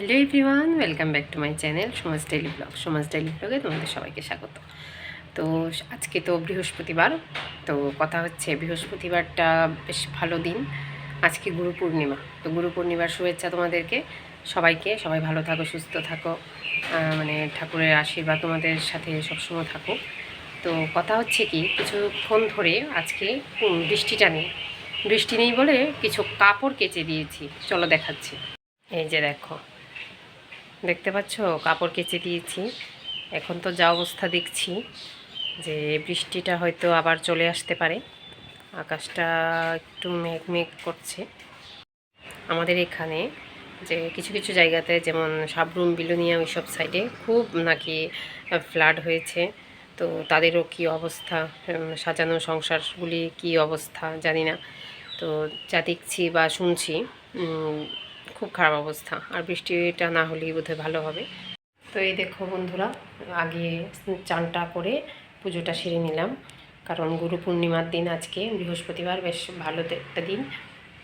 Hello everyone welcome back to my channel Samaj daily blog Samaj daily ব্লগে তোমাদের সবাইকে স্বাগত। তো আজকে তো বৃহস্পতিবার, তো কথা হচ্ছে বৃহস্পতিবারটা বেশ ভালো দিন। আজকে গুরু পূর্ণিমা। তো গুরু পূর্ণিমার শুভেচ্ছা তোমাদেরকে। সবাইকে, সবাই ভালো থাকো, সুস্থ থাকো। মানে ঠাকুরের আশীর্বাদ তোমাদের সাথে সবসময় থাকো। তো কথা হচ্ছে কি, কিছুক্ষণ ধরে আজকে বৃষ্টিটা নেই। বৃষ্টি নেই বলে কিছু কাপড় কেচে দিয়েছি। চলো দেখাচ্ছি। এই যে দেখো। দেখতে পাচ্ছ? কাপড় কেচে দিয়েছি। এখন তো যা অবস্থা দেখছি যে বৃষ্টিটা হয়তো আবার চলে আসতে পারে। আকাশটা একটু মেঘ মেঘ করছে। আমাদের এখানে যে কিছু কিছু জায়গাতে যেমন সাবরুম, বিলোনিয়া ওইসব সাইডে খুব নাকি ফ্লাড হয়েছে। তো তাদেরও কি অবস্থা? সাজানো সংসারগুলি কি অবস্থা? জানি না। তো যা দেখছি বা শুনছি খুব খারাপ অবস্থা। আর বৃষ্টিটা না হলেই বোধহয় ভালো হবে। তো এই দেখো বন্ধুরা, আগে চানটা করে পুজোটা সেরে নিলাম। কারণ গুরু পূর্ণিমার দিন আজকে, বৃহস্পতিবার, বেশ ভালো একটা দিন।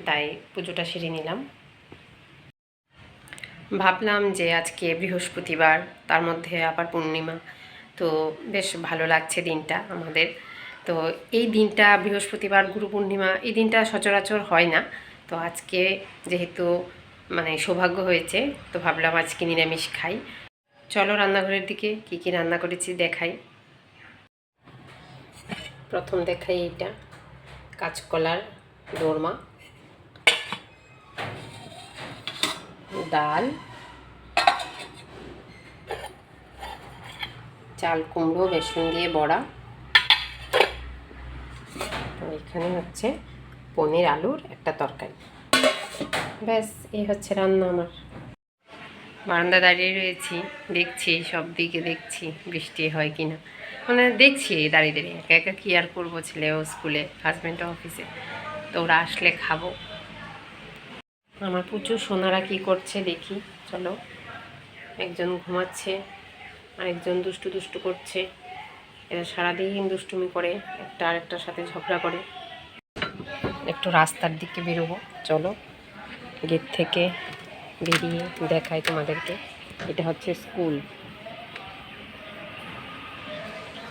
তাই পুজোটা সেরে নিলাম। ভাবলাম যে আজকে বৃহস্পতিবার, তার মধ্যে আবার পূর্ণিমা। তো বেশ ভালো লাগছে দিনটা আমাদের। তো এই দিনটা, বৃহস্পতিবার, গুরু পূর্ণিমা, এই দিনটা সচরাচর হয় না। তো আজকে যেহেতু মানে সৌভাগ্য হয়েছে। তো ভাবলাম আজকে নিরামিষ খাই। চলো রান্নাঘরের দিকে কি কি রান্না করেছি দেখাই। প্রথম দেখাই এইটা, কাঁচকলার দোরমা, ডাল, চাল কুমড়ো, বেসন দিয়ে বড়া। এখানে হচ্ছে পনির আলুর একটা তরকারি। ব্যাস, এই হচ্ছে রান্না আমার। বারান্দা দাঁড়িয়ে রয়েছি, দেখছি, সব দিকে দেখছি, বৃষ্টি হয় কি না মানে দেখছি দাঁড়িয়ে দাঁড়িয়ে, একা একা কী আর করব ছেলেও স্কুলে হাজব্যান্ডও অফিসে। তো ওরা আসলে খাব। আমার প্রচুর সোনারা কি করছে দেখি, চলো। একজন ঘুমাচ্ছে, আরেকজন দুষ্টু দুষ্টু করছে। এরা সারাদিন দুষ্টুমি করে, একটা আরেকটার সাথে ঝগড়া করে। একটু রাস্তার দিকে বেরোবো, চলো। গেট থেকে বেরিয়ে দেখাই তোমাদেরকে। এটা হচ্ছে স্কুল।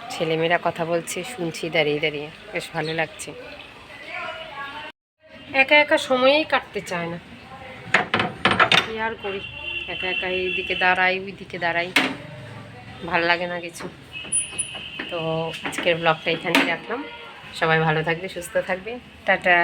ছেলেমেয়েরা কথা বলছে, শুনছি, দাঁড়িয়ে দাঁড়িয়ে। বেশ ভালো লাগছে। একা একা সময়েই কাটতে চায় না। কি আর করি? একা একা এইদিকে দাঁড়াই ওই দিকে দাঁড়াই। ভালো লাগে না কিছু। তো আজকের ব্লগটা এখানেই রাখলাম। সবাই ভালো থাকবে, সুস্থ থাকবে। টাটা!